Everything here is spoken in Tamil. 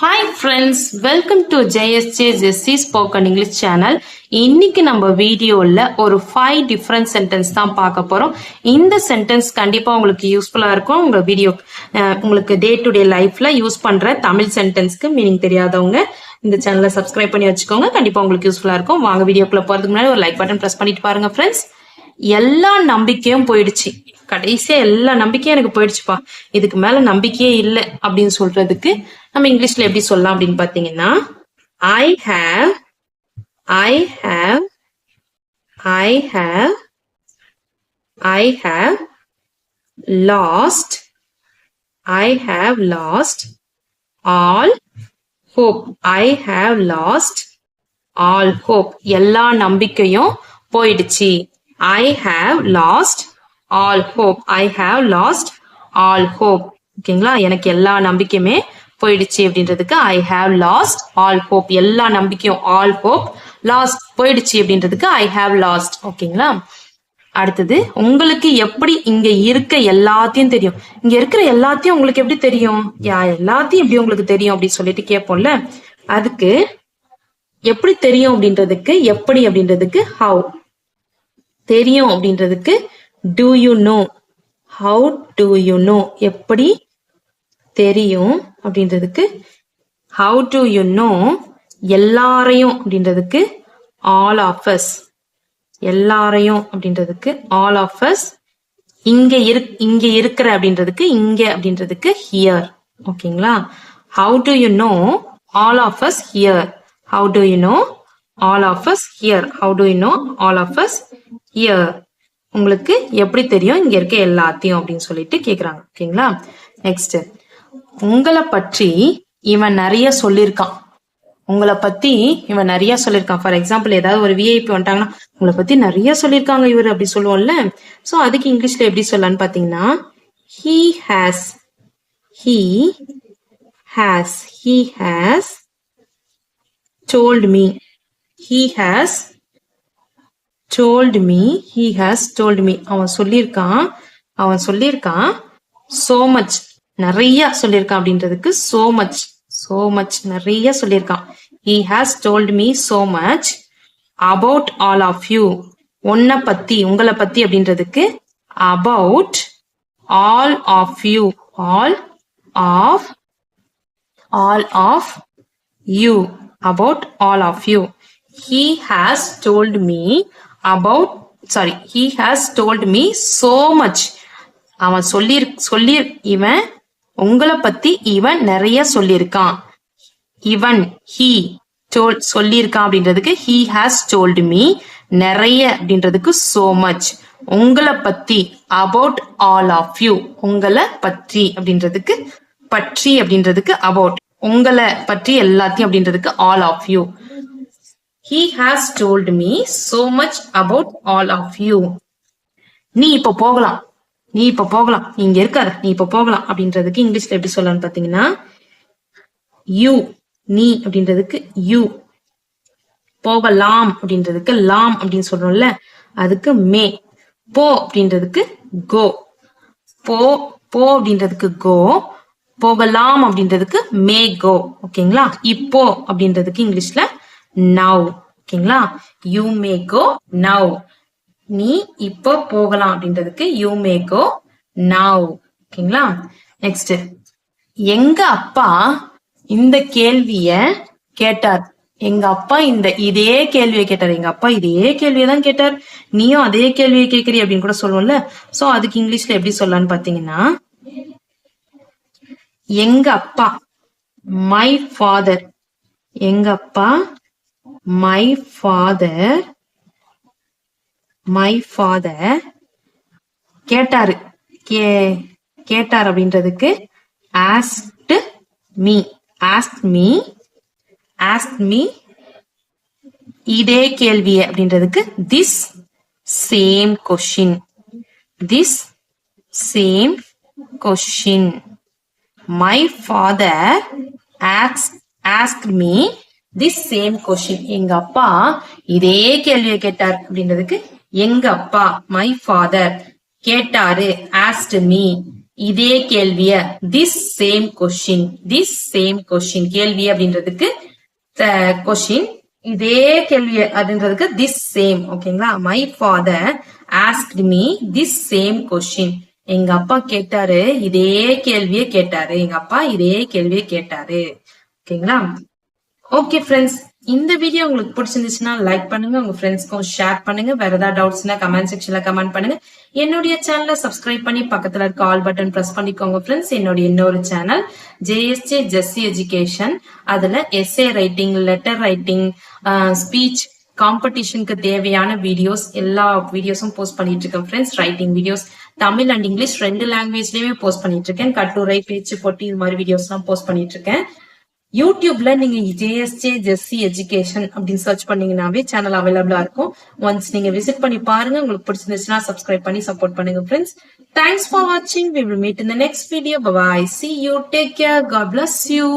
Hi friends welcome to JSJ Jessy spoken English channel இன்னைக்கு நம்ம வீடியோவில் ஒரு ஃபைவ் டிஃப்ரெண்ட் சென்டென்ஸ் தான் பார்க்க போகிறோம் இந்த சென்டென்ஸ் கண்டிப்பாக உங்களுக்கு யூஸ்ஃபுல்லாக இருக்கும். உங்கள் வீடியோ உங்களுக்கு டே டு டே லைஃப்பில் யூஸ் பண்ணுற தமிழ் சென்டென்ஸ்க்கு மீனிங் தெரியாதவங்க இந்த சேனலை சப்ஸ்கிரைப் பண்ணி வச்சுக்கோங்க. கண்டிப்பாக உங்களுக்கு யூஸ்ஃபுல்லாக இருக்கும். வாங்க வீடியோக்குள்ளே போகிறதுக்கு முன்னாடி ஒரு லைக் பட்டன் ப்ரெஸ் பண்ணிட்டு பாருங்க ஃப்ரெண்ட்ஸ் எல்லா நம்பிக்கையும் போயிடுச்சு. கடைசியா எல்லா நம்பிக்கையும் எனக்கு போயிடுச்சுப்பா. இதுக்கு மேல நம்பிக்கையே இல்லை அப்படின்னு சொல்றதுக்கு நம்ம இங்கிலீஷ்ல எப்படி சொல்லலாம் அப்படின்னு பாத்தீங்கன்னா I have I have I have I have lost I have lost all hope I have lost all hope எல்லா நம்பிக்கையும் போயிடுச்சு. I have lost all hope I have lost all hope ஓகேங்களா எனக்கு எல்லா நம்பிக்கையுமே போயிடுச்சு அப்படின்றதுக்கு I have lost all hope எல்லா நம்பிக்கையும் ஆல் ஹோப் லாஸ்ட் போயிடுச்சு அப்படின்றதுக்கு ஐ ஹாவ் லாஸ்ட் ஓகேங்களா அடுத்தது உங்களுக்கு எப்படி இங்க இருக்க எல்லாத்தையும் தெரியும்? இங்க இருக்கிற எல்லாத்தையும் உங்களுக்கு எப்படி தெரியும்? யா எல்லாத்தையும் எப்படி உங்களுக்கு தெரியும் அப்படின்னு சொல்லிட்டு கேட்போம்ல? அதுக்கு எப்படி தெரியும் அப்படின்றதுக்கு எப்படி அப்படின்றதுக்கு ஹவு தெரியும் அப்படின்றதுக்கு do you know how do you know எப்படி தெரியும் அப்படின்றதுக்கு ஹவு டு யூ நோ எல்லாரையும் அப்படின்றதுக்கு ஆல் ஆஃப் எல்லாரையும் அப்படின்றதுக்கு ஆல் ஆஃப் இங்க இரு இங்க இருக்கிற அப்படின்றதுக்கு இங்க அப்படின்றதுக்கு ஹியர் ஓகேங்களா? How do you know all of us here how do you know all of us here how do you know all of year உங்களுக்கு எப்படி தெரியும்? இங்க இருக்க எல்லாத்தையும் அப்படின்னு சொல்லிட்டு கேக்குறாங்க. ஓகேங்களா? நெக்ஸ்ட் உங்களை பற்றி இவன் நிறைய சொல்லியிருக்கான் உங்களை பத்தி இவன் நிறைய சொல்லியிருக்கான் ஃபார் எக்ஸாம்பிள் ஏதாவது ஒரு விஐபி வந்துட்டாங்கன்னா உங்களை பத்தி நிறைய சொல்லியிருக்காங்க இவர் அப்படி சொல்லுவோம்ல. சோ அதுக்கு இங்கிலீஷ்ல எப்படி சொல்லலாம்னு பாத்தீங்கன்னா he has he has he has told me he has told me he has told me அவன் சொல்லியிருக்கான். அவன் சொல்லியிருக்கான். சோ மச் நிறைய சொல்லியிருக்கான் அப்படின்றதுக்கு சோ மச் சோ மச் நிறைய சொல்லியிருக்கான். He has told me so much about all of you உன்னை பத்தி உங்களை பத்தி அப்படின்றதுக்கு about all of you all of all of you about all of you he has told me about sorry he has told me so much அவன் சொல்லி சொல்லி இவன் உங்களை பத்தி இவன் நிறைய சொல்லியிருக்கான் இவன் ஹீ டோல் சொல்லியிருக்கான் அப்படின்றதுக்கு ஹீ ஹாஸ் டோல்டு மீ நிறைய அப்படின்றதுக்கு சோ மச் உங்களை பத்தி அபவுட் ஆல் ஆஃப் யூ உங்களை பற்றி அப்படின்றதுக்கு பற்றி அப்படின்றதுக்கு அபவுட் உங்களை பற்றி எல்லாத்தையும் அப்படின்றதுக்கு all of you he has told me so much about all of you நீ இப்ப போகலாம். நீ இப்ப போகலாம். நீ இங்க இருக்காத. நீ இப்ப போகலாம் அப்படின்றதுக்கு இங்கிலீஷ்ல எப்படி சொல்லலாம்னு பாத்தீங்கன்னா யூ நீ அப்படின்றதுக்கு யூ போகலாம் அப்படின்றதுக்கு லாம் அப்படின்னு சொல்றோம்ல அதுக்கு மே. போ அப்படின்றதுக்கு கோ. போ போ அப்படின்றதுக்கு கோ. போகலாம் அப்படின்றதுக்கு மே கோ ஓகேங்களா? இப்போ அப்படின்றதுக்கு இங்கிலீஷ்ல நவ் ஓகேங்களா? யூ மே கோ நவ் நீ இப்போ போகலாம் அப்படின்றதுக்கு யூ மே கோ நவ் ஓகேங்களா? நெக்ஸ்ட் எங்க அப்பா இந்த கேள்விய கேட்டார். எங்க அப்பா இந்த இதே கேள்வியை கேட்டார். எங்க அப்பா இதே கேள்வியை தான் கேட்டார். நீயும் அதே கேள்வியை கேட்கறீ அப்படின்னு கூட சொல்லுவோம்ல. சோ அதுக்கு இங்கிலீஷ்ல எப்படி சொல்லலாம்னு பாத்தீங்கன்னா எங்க அப்பா மை ஃபாதர் எங்க அப்பா மை ஃபாதர் மை ஃபாதர் கேட்டாரு. கே கேட்டார் அப்படின்றதுக்கு asked me asked me asked me இதே கேள்வி அப்படின்றதுக்கு this same question this same question my father ask ask me this same question எங்க அப்பா இதே கேள்வியை கேட்டார். அப்படின்றதுக்கு எங்க அப்பா மை ஃபாதர் கேட்டாரு ஆஸ்ட் மீ இதே கேள்விய this same question this same question கேள்வி அப்படின்றதுக்கு கொஸ்டின் இதே கேள்வி அப்படின்றதுக்கு திஸ் சேம் ஓகேங்களா my father asked me this same question எங்க அப்பா கேட்டாரு இதே கேள்வியை கேட்டாரு. எங்க அப்பா இதே கேள்வியை கேட்டாரு. ஓகேங்களா ஓகே ஃப்ரெண்ட்ஸ் இந்த வீடியோ உங்களுக்கு பிடிச்சிருந்துச்சுன்னா லைக் பண்ணுங்க உங்க ஃப்ரெண்ட்ஸ்க்கும் ஷேர் பண்ணுங்க. வேற ஏதாவது டவுட்ஸ்னா கமெண்ட் செக்ஷன்ல கமெண்ட் பண்ணுங்க. என்னுடைய சேனலை சப்ஸ்கிரைப் பண்ணி பக்கத்துல இருக்க ஆல் பட்டன் பிரஸ் பண்ணிக்கோங்க ஃப்ரெண்ட்ஸ் என்னுடைய இன்னொரு சேனல் ஜேஎஸ்ஜே ஜெஸ்சி எஜுகேஷன் அதுல essay writing letter writing speech காம்படிஷனுக்கு தேவையான வீடியோஸ் எல்லா வீடியோஸும் போஸ்ட் பண்ணிட்டு இருக்கேன் friends writing videos Tamil and English ரெண்டு லாங்குவேஜ்லயுமே போஸ்ட் பண்ணிட்டு இருக்கேன். கட்டுரை பேச்சு போட்டி இது மாதிரி வீடியோஸ் எல்லாம் போஸ்ட் பண்ணிட்டு இருக்கேன். யூடியூப்ல நீங்க ஜேஎஸ்ஜே ஜெஸ்சி எஜுகேஷன் அப்படின்னு சர்ச் பண்ணீங்கன்னாவே சேனல் அவைலபிளா இருக்கும். ஒன்ஸ் நீங்க விசிட் பண்ணி பாருங்க உங்களுக்கு பிடிச்சிருந்துச்சுன்னா சப்ஸ்கிரைப் பண்ணி சப்போர்ட் பண்ணுங்க ஃப்ரெண்ட்ஸ் தேங்க்ஸ் ஃபார் வாட்சிங் we will meet in the next video bye see you take care God bless you